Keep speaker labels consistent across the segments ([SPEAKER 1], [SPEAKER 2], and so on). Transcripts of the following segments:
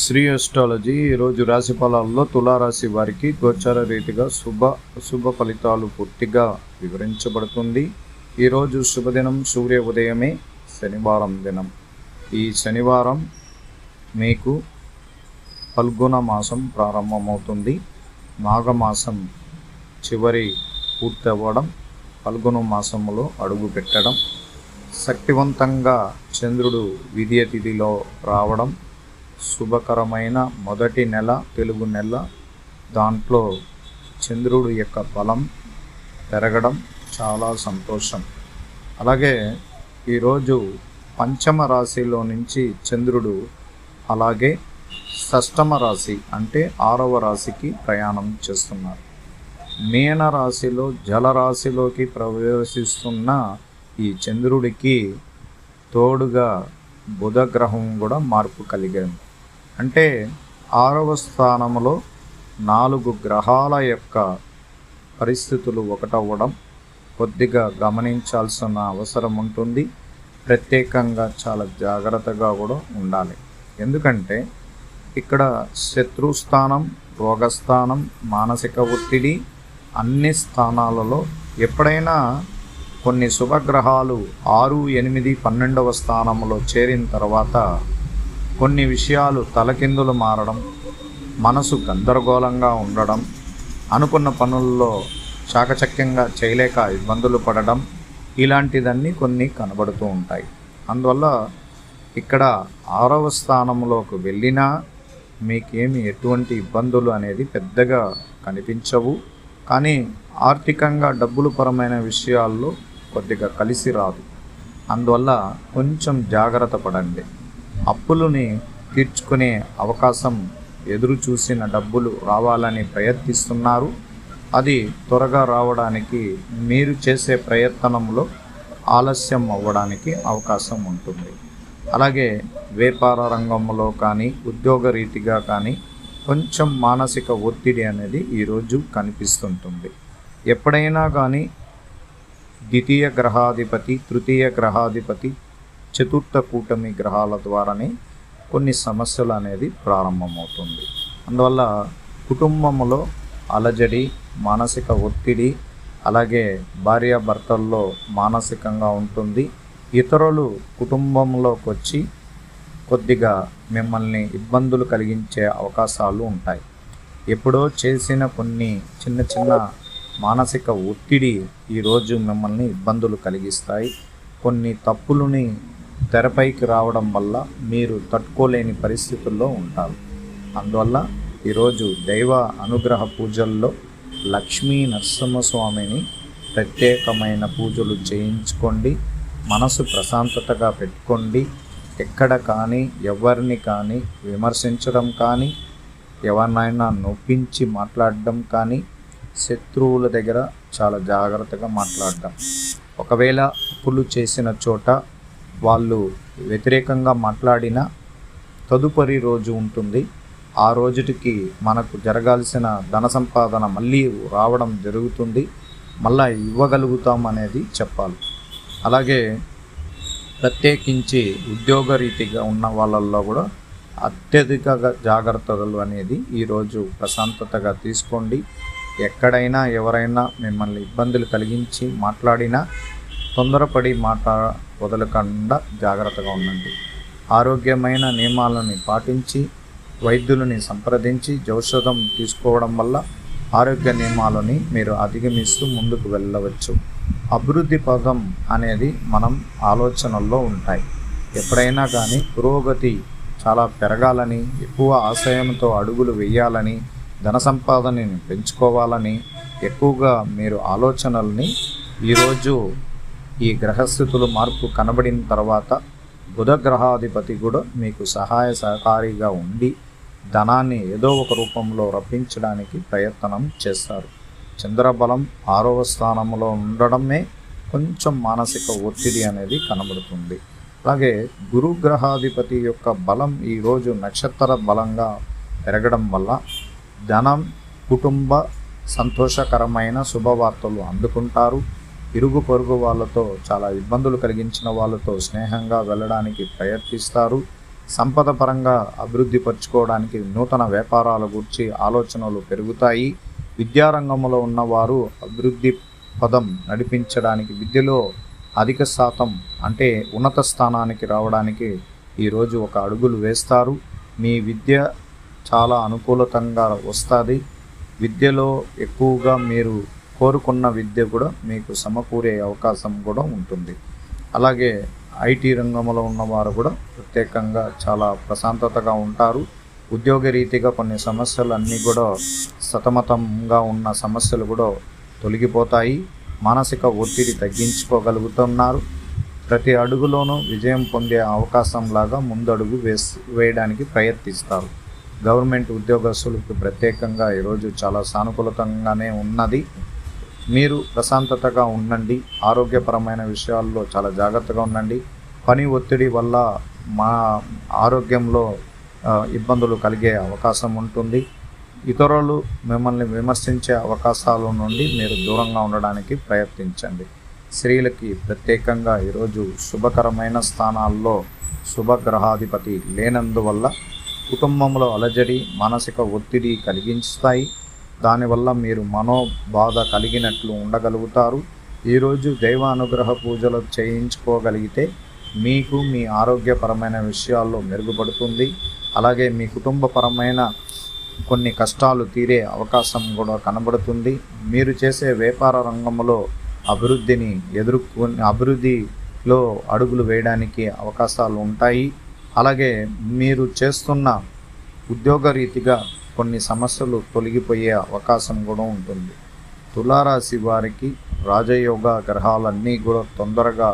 [SPEAKER 1] Shri astrology ఈరోజు రాశి ఫలాల్లో తులారాశి వారికి గోచార రీతిగా శుభ శుభ ఫలితాలు పూర్తిగా వివరించబడుతుంది. ఈరోజు శుభదినం సూర్య ఉదయమే శనివారం దినం. ఈ శనివారం మీకు ఫల్గుణ మాసం ప్రారంభమవుతుంది. మాఘమాసం చివరి పూర్తవ్వడం ఫల్గుణ మాసములో అడుగు పెట్టడం శక్తివంతంగా చంద్రుడు విద్య తిథిలో రావడం శుభకరమైన మొదటి నెల తెలుగు నెల. దాంట్లో చంద్రుడు యొక్క బలం పెరగడం చాలా సంతోషం. అలాగే ఈరోజు పంచమ రాశిలో నుంచి చంద్రుడు అలాగే షష్టమ రాశి అంటే ఆరవ రాశికి ప్రయాణం చేస్తున్నారు. మీన రాశిలో జలరాశిలోకి ప్రవేశిస్తున్న ఈ చంద్రుడికి తోడుగా బుధగ్రహం కూడా మార్పు కలిగింది. అంటే ఆరవ స్థానంలో నాలుగు గ్రహాల యొక్క పరిస్థితులు ఒకటవ్వడం కొద్దిగా గమనించాల్సిన అవసరం ఉంటుంది. ప్రత్యేకంగా చాలా జాగ్రత్తగా కూడా ఉండాలి. ఎందుకంటే ఇక్కడ శత్రుస్థానం రోగస్థానం మానసిక ఒత్తిడి అన్ని స్థానాలలో ఎప్పుడైనా కొన్ని శుభగ్రహాలు ఆరు ఎనిమిది పన్నెండవ స్థానంలో చేరిన తర్వాత కొన్ని విషయాలు తలకిందులు మారడం మనసు గందరగోళంగా ఉండడం అనుకున్న పనుల్లో చాకచక్యంగా చేయలేక ఇబ్బందులు పడడం ఇలాంటిదన్నీ కొన్ని కనబడుతూ ఉంటాయి. అందువల్ల ఇక్కడ ఆరవ స్థానంలోకి వెళ్ళినా మీకేమి ఎటువంటి ఇబ్బందులు అనేది పెద్దగా కనిపించవు. కానీ ఆర్థికంగా డబ్బులు పరమైన విషయాల్లో కొద్దిగా కలిసి రాదు. అందువల్ల కొంచెం జాగ్రత్త పడండి. అప్పులని తీర్చుకునే అవకాశం ఎదురు చూసిన డబ్బులు రావాలని ప్రయత్నిస్తున్నారు. అది త్వరగా రావడానికి మీరు చేసే ప్రయత్నంలో ఆలస్యం అవ్వడానికి అవకాశం ఉంటుంది. అలాగే వ్యాపార రంగంలో కానీ ఉద్యోగ రీతిగా కానీ కొంచెం మానసిక ఒత్తిడి అనేది ఈరోజు కనిపిస్తుంటుంది. ఎప్పుడైనా కానీ ద్వితీయ గ్రహాధిపతి తృతీయ గ్రహాధిపతి చతుర్థ కూటమి గ్రహాల ద్వారానే కొన్ని సమస్యలు అనేది ప్రారంభమవుతుంది. అందువల్ల కుటుంబంలో అలజడి మానసిక ఒత్తిడి అలాగే భార్యాభర్తల్లో మానసికంగా ఉంటుంది. ఇతరులు కుటుంబంలోకి వచ్చి కొద్దిగా మిమ్మల్ని ఇబ్బందులు కలిగించే అవకాశాలు ఉంటాయి. ఎప్పుడో చేసిన కొన్ని చిన్న చిన్న మానసిక ఒత్తిడి ఈరోజు మిమ్మల్ని ఇబ్బందులు కలిగిస్తాయి. కొన్ని తప్పులని తెరపైకి రావడం వల్ల మీరు తట్టుకోలేని పరిస్థితుల్లో ఉంటారు. అందువల్ల ఈరోజు దైవ అనుగ్రహ పూజల్లో లక్ష్మీ నరసింహస్వామిని ప్రత్యేకమైన పూజలు చేయించుకోండి. మనసు ప్రశాంతతగా పెట్టుకోండి. ఎక్కడ కానీ ఎవరిని కానీ విమర్శించడం కానీ ఎవరినైనా నొప్పించి మాట్లాడడం కానీ శత్రువుల దగ్గర చాలా జాగ్రత్తగా మాట్లాడడం. ఒకవేళ అప్పులు చేసిన చోట వాళ్ళు వ్యతిరేకంగా మాట్లాడిన తదుపరి రోజు ఉంటుంది. ఆ రోజుటికి మనకు జరగాల్సిన ధన సంపాదన మళ్ళీ రావడం జరుగుతుంది. మళ్ళా ఇవ్వగలుగుతాం అనేది చెప్పాలి. అలాగే ప్రత్యేకించి ఉద్యోగ రీతిగా ఉన్న వాళ్ళల్లో కూడా అత్యధిక జాగ్రత్తలు అనేది ఈరోజు ప్రశాంతతగా తీసుకోండి. ఎక్కడైనా ఎవరైనా మిమ్మల్ని ఇబ్బందులు కలిగించి మాట్లాడినా తొందరపడి మాట వదలకుండా జాగ్రత్తగా ఉండండి. ఆరోగ్యమైన నియమాలను పాటించి వైద్యులని సంప్రదించి ఔషధం తీసుకోవడం వల్ల ఆరోగ్య నియమాలని మీరు అధిగమిస్తూ ముందుకు వెళ్ళవచ్చు. అభివృద్ధి పదం అనేది మనం ఆలోచనల్లో ఉంటాయి. ఎప్పుడైనా కానీ పురోగతి చాలా పెరగాలని ఎక్కువ ఆశయంతో అడుగులు వేయాలని ధన సంపాదనని పెంచుకోవాలని ఎక్కువగా మీరు ఆలోచనల్ని ఈరోజు ఈ గ్రహస్థితులు మార్పు కనబడిన తర్వాత బుధ గ్రహాధిపతి కూడా మీకు సహాయ సహకారిగా ఉండి ధనాన్ని ఏదో ఒక రూపంలో రప్పించడానికి ప్రయత్నం చేస్తారు. చంద్రబలం ఆరవ స్థానంలో ఉండడమే కొంచెం మానసిక ఒత్తిడి అనేది కనబడుతుంది. అలాగే గురు గ్రహాధిపతి యొక్క బలం ఈరోజు నక్షత్ర బలంగా పెరగడం వల్ల ధనం కుటుంబ సంతోషకరమైన శుభవార్తలు అందుకుంటారు. ఇరుగు పొరుగు వాళ్ళతో చాలా ఇబ్బందులు కలిగించిన వాళ్ళతో స్నేహంగా వెళ్ళడానికి ప్రయత్నిస్తారు. సంపద పరంగా అభివృద్ధి పరుచుకోవడానికి నూతన వ్యాపారాల గురించి ఆలోచనలు పెరుగుతాయి. విద్యారంగంలో ఉన్నవారు అభివృద్ధి పదం నడిపించడానికి విద్యలో అధిక శాతం అంటే ఉన్నత స్థానానికి రావడానికి ఈరోజు ఒక అడుగులు వేస్తారు. మీ విద్య చాలా అనుకూలతంగా వస్తుంది. విద్యలో ఎక్కువగా మీరు కోరుకున్న విద్య కూడా మీకు సమకూరే అవకాశం కూడా ఉంటుంది. అలాగే ఐటీ రంగంలో ఉన్నవారు కూడా ప్రత్యేకంగా చాలా ప్రశాంతతగా ఉంటారు. ఉద్యోగ రీతిగా కొన్ని సమస్యలు అన్నీ కూడా సతమతంగా ఉన్న సమస్యలు కూడా తొలగిపోతాయి. మానసిక ఒత్తిడి తగ్గించుకోగలుగుతున్నారు. ప్రతి అడుగులోనూ విజయం పొందే అవకాశం లాగా ముందడుగు వేసి వేయడానికి ప్రయత్నిస్తారు. గవర్నమెంట్ ఉద్యోగస్తులకు ప్రత్యేకంగా ఈరోజు చాలా సానుకూలతంగానే ఉన్నది. మీరు ప్రశాంతతగా ఉండండి. ఆరోగ్యపరమైన విషయాల్లో చాలా జాగ్రత్తగా ఉండండి. పని ఒత్తిడి వల్ల మా ఆరోగ్యంలో ఇబ్బందులు కలిగే అవకాశం ఉంటుంది. ఇతరులు మిమ్మల్ని విమర్శించే అవకాశాల నుండి మీరు దూరంగా ఉండడానికి ప్రయత్నించండి. స్త్రీలకి ప్రత్యేకంగా ఈరోజు శుభకరమైన స్థానాల్లో శుభగ్రహాధిపతి లేనందువల్ల కుటుంబంలో అలజడి మానసిక ఒత్తిడి కలిగించుతాయి. దానివల్ల మీరు మనోబాధ కలిగినట్లు ఉండగలుగుతారు. ఈరోజు దైవ అనుగ్రహ పూజలు చేయించుకోగలిగితే మీకు మీ ఆరోగ్యపరమైన విషయాల్లో మెరుగుపడుతుంది. అలాగే మీ కుటుంబపరమైన కొన్ని కష్టాలు తీరే అవకాశం కూడా కనబడుతుంది. మీరు చేసే వ్యాపార రంగంలో అభివృద్ధిని ఎదుర్కొని అభివృద్ధిలో అడుగులు వేయడానికి అవకాశాలు ఉంటాయి. అలాగే మీరు చేస్తున్న ఉద్యోగరీతిగా కొన్ని సమస్యలు తొలగిపోయే అవకాశం కూడా ఉంటుంది. తులారాశి వారికి రాజయోగ గ్రహాలన్నీ కూడా తొందరగా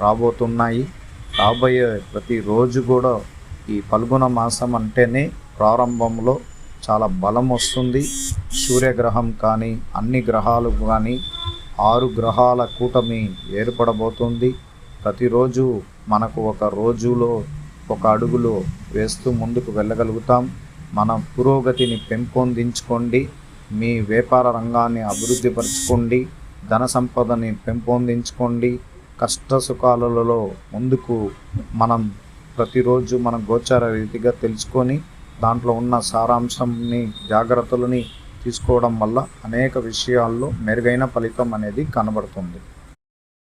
[SPEAKER 1] రాబోతున్నాయి. రాబోయే ప్రతిరోజు కూడా ఈ పల్గొన మాసం అంటేనే ప్రారంభంలో చాలా బలం వస్తుంది. సూర్యగ్రహం కానీ అన్ని గ్రహాలు కానీ ఆరు గ్రహాల కూటమి ఏర్పడబోతుంది. ప్రతిరోజు మనకు ఒక రోజులో ఒక అడుగులో వేస్తూ ముందుకు వెళ్ళగలుగుతాం. మన పురోగతిని పెంపొందించుకోండి. మీ వ్యాపార రంగాన్ని అభివృద్ధిపరచుకోండి ధన సంపదని పెంపొందించుకోండి. కష్ట సుఖాలలో ముందుకు మనం ప్రతిరోజు మనం గోచార రీతిగా తెలుసుకొని దాంట్లో ఉన్న సారాంశంని జాగ్రత్తలని తీసుకోవడం వల్ల అనేక విషయాల్లో మెరుగైన ఫలితం అనేది కనబడుతుంది.